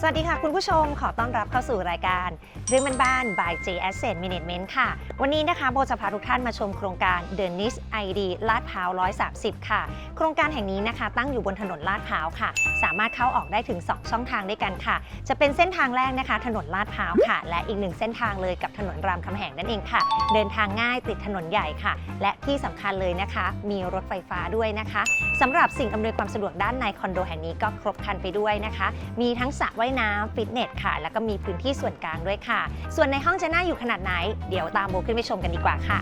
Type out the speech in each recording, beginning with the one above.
สวัสดีค่ะคุณผู้ชมขอต้อนรับเข้าสู่รายการเรื่องบ้านๆ by J Asset Management ค่ะ วันนี้นะคะโบจะพาทุกท่านมาชมโครงการ The n i s ID ลาดพร้าว 130 ค่ะ โครงการแห่งนี้นะคะ ตั้งอยู่บนถนนลาดพร้าวค่ะ สามารถเข้าออกได้ถึง 2 ช่องทางด้วยกันค่ะ จะเป็นเส้นทางแรกนะคะ ถนนลาดพร้าวค่ะ และอีกหนึ่งเส้นทางเลยกับถนนรามคำแหงนั่นเองค่ะ เดินทางง่ายติดถนนใหญ่ค่ะ และที่สำคัญเลยนะคะ มีรถไฟฟ้าด้วยนะคะสำหรับสิ่งอำนวยความสะดวกด้านในคอนโดแห่งนี้ก็ครบครันไปด้วยนะคะ มีทั้งสระว่ายน้ำฟิตเนสค่ะ แล้วก็มีพื้นที่ส่วนกลางด้วยค่ะ ส่วนในห้องจะน่าอยู่ขนาดไหน เดี๋ยวตามโบขึ้นไปชมกันดีกว่าค่ะ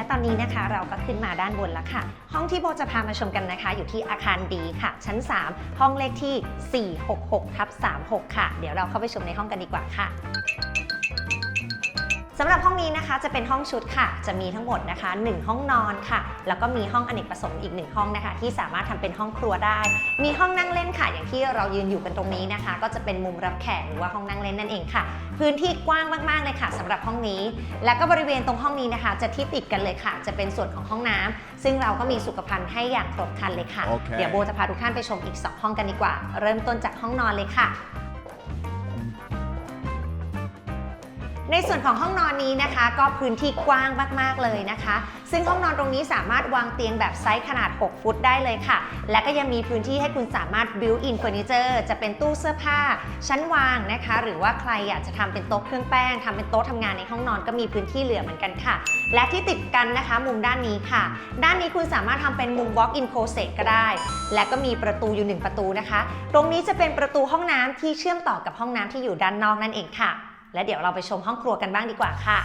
และตอนนี้นะคะเราก็ขึ้นมาด้านบนแล้วค่ะ ห้องที่โบจะพามาชมกันนะคะ อยู่ที่อาคารดีค่ะ ชั้น 3 ห้องเลขที่ 466ทับ36 ค่ะ เดี๋ยวเราเข้าไปชมในห้องกันดีกว่าค่ะ สำหรับห้องนี้นะคะจะเป็นห้องชุดค่ะ จะมีทั้งหมดนะคะ 1 ห้องนอนค่ะ แล้วก็มีห้องอเนกประสงค์อีก 1 ห้องนะคะ ที่สามารถทำเป็นห้องครัวได้ มีห้องนั่งเล่นค่ะ อย่างที่เรายืนอยู่กันตรงนี้นะคะ ก็จะเป็นมุมรับแขกหรือว่าห้องนั่งเล่นนั่นเองค่ะ พื้นที่กว้างมากๆเลยค่ะสำหรับห้องนี้ แล้วก็บริเวณตรงห้องนี้นะคะ จะที่ติดกันเลยค่ะ จะเป็นส่วนของห้องน้ำซึ่งเราก็มีสุขภัณฑ์ให้อย่างครบครันเลยค่ะโอเคเดี๋ยวโบจะพาทุกท่านไปชมอีก 2 ห้องกันดีกว่า เริ่มต้นจากห้องนอนเลยค่ะ ในส่วนของห้องนอนนี้นะคะ ก็พื้นที่กว้างมากๆเลยนะคะ ซึ่งห้องนอนตรงนี้สามารถวางเตียงแบบไซส์ขนาด 6 ฟุตได้เลยค่ะ และก็ยังมีพื้นที่ให้คุณสามารถ built in furniture จะเป็นตู้เสื้อผ้า ชั้นวางนะคะ หรือว่าใครอยากจะทำเป็นโต๊ะเครื่องแป้งทำเป็นโต๊ะทำงานในห้องนอนก็มีพื้นที่เหลือเหมือนกันค่ะ และที่ติดกันนะคะ มุมด้านนี้ค่ะ ด้านนี้คุณสามารถทำเป็นมุม walk in closet ก็ได้ และก็มีประตูอยู่หนึ่งประตูนะคะ ตรงนี้จะเป็นประตูห้องน้ำที่เชื่อมต่อกับห้องน้ำที่อยู่ด้านนอกนั่นเองค่ะ และเดี๋ยวเราไปชมห้องครัวกันบ้างดีกว่าค่ะ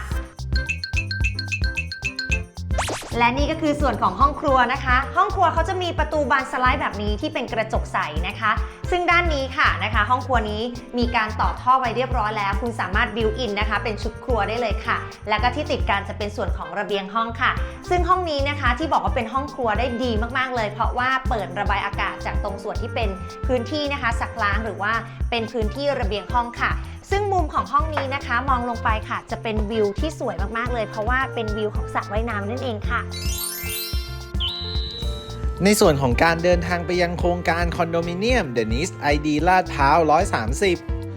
และนี่ก็คือส่วนของห้องครัวนะคะ ห้องครัวเขาจะมีประตูบานสไลด์แบบนี้ที่เป็นกระจกใสนะคะ ซึ่งด้านนี้ค่ะนะคะ ห้องครัวนี้มีการต่อท่อไว้เรียบร้อยแล้ว คุณสามารถบิวอินนะคะ เป็นชุดครัวได้เลยค่ะ แล้วก็ที่ติดกันจะเป็นส่วนของระเบียงห้องค่ะ ซึ่งห้องนี้นะคะที่บอกว่าเป็นห้องครัวได้ดีมากๆเลย เพราะว่าเปิดระบายอากาศจากตรงส่วนที่เป็นพื้นที่นะคะสักล้างหรือว่าเป็นพื้นที่ระเบียงห้องค่ะซึ่งมุมของห้องนี้นะคะ มองลงไปค่ะ จะเป็นวิวที่สวยมากๆเลย เพราะว่าเป็นวิวของสระว่ายน้ำนั่นเองค่ะ ในส่วนของการเดินทางไปยังโครงการคอนโดมิเนียม The n i s ID ลาดพร้าว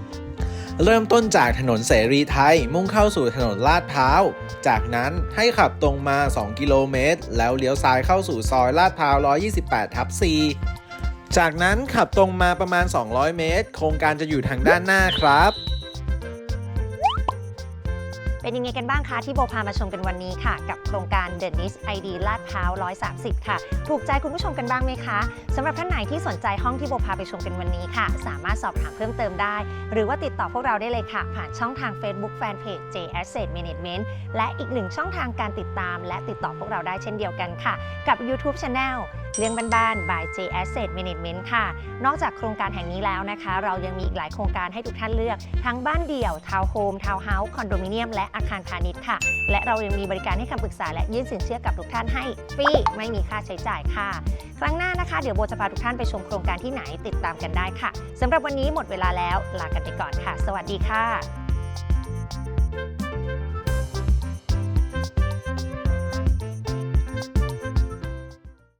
130 เริ่มต้นจากถนนเสรีไทย มุ่งเข้าสู่ถนนลาดพร้าว จากนั้นให้ขับตรงมา 2 กิโลเมตร แล้วเลี้ยวซ้ายเข้าสู่ซอยลาดพร้าว 128 ทับ 4จากนั้นขับตรงมาประมาณ 200 เมตร โครงการจะอยู่ทางด้านหน้าครับ เป็นยังไงกันบ้างคะที่โบพามาชมกันวันนี้ค่ะ กับโครงการ The n i s ID ลาดพร้าว 130 ค่ะ ถูกใจคุณผู้ชมกันบ้างไหมคะสำหรับท่านไหนที่สนใจห้องที่โบพาไปชมกันวันนี้ค่ะ สามารถสอบถามเพิ่มเติมได้ หรือว่าติดต่อพวกเราได้เลยค่ะ ผ่านช่องทาง Facebook Fanpage J Asset Management และอีกหนึ่งช่องทางการติดตาม และติดต่อพวกเราได้เช่นเดียวกันค่ะ กับ YouTube Channel เรื่องบ้านๆ by J Asset Management ค่ะ นอกจากโครงการแห่งนี้แล้วนะคะ เรายังมีอีกหลายโครงการให้ทุกท่านเลือก ทั้งบ้านเดี่ยวทาวน์โฮมทาวน์เฮาส์คอนโดมิเนียมและอาคารพาณิชย์ค่ะ และเรายังมีบริการให้คำปรึกษาและยื่นสินเชื่อกับทุกท่านให้ฟรีไม่มีค่าใช้จ่ายค่ะ ครั้งหน้านะคะ เดี๋ยวโบจะพาทุกท่านไปชมโครงการที่ไหนติดตามกันได้ค่ะสำหรับวันนี้หมดเวลาแล้วลากันไปก่อนค่ะ สวัสดีค่ะ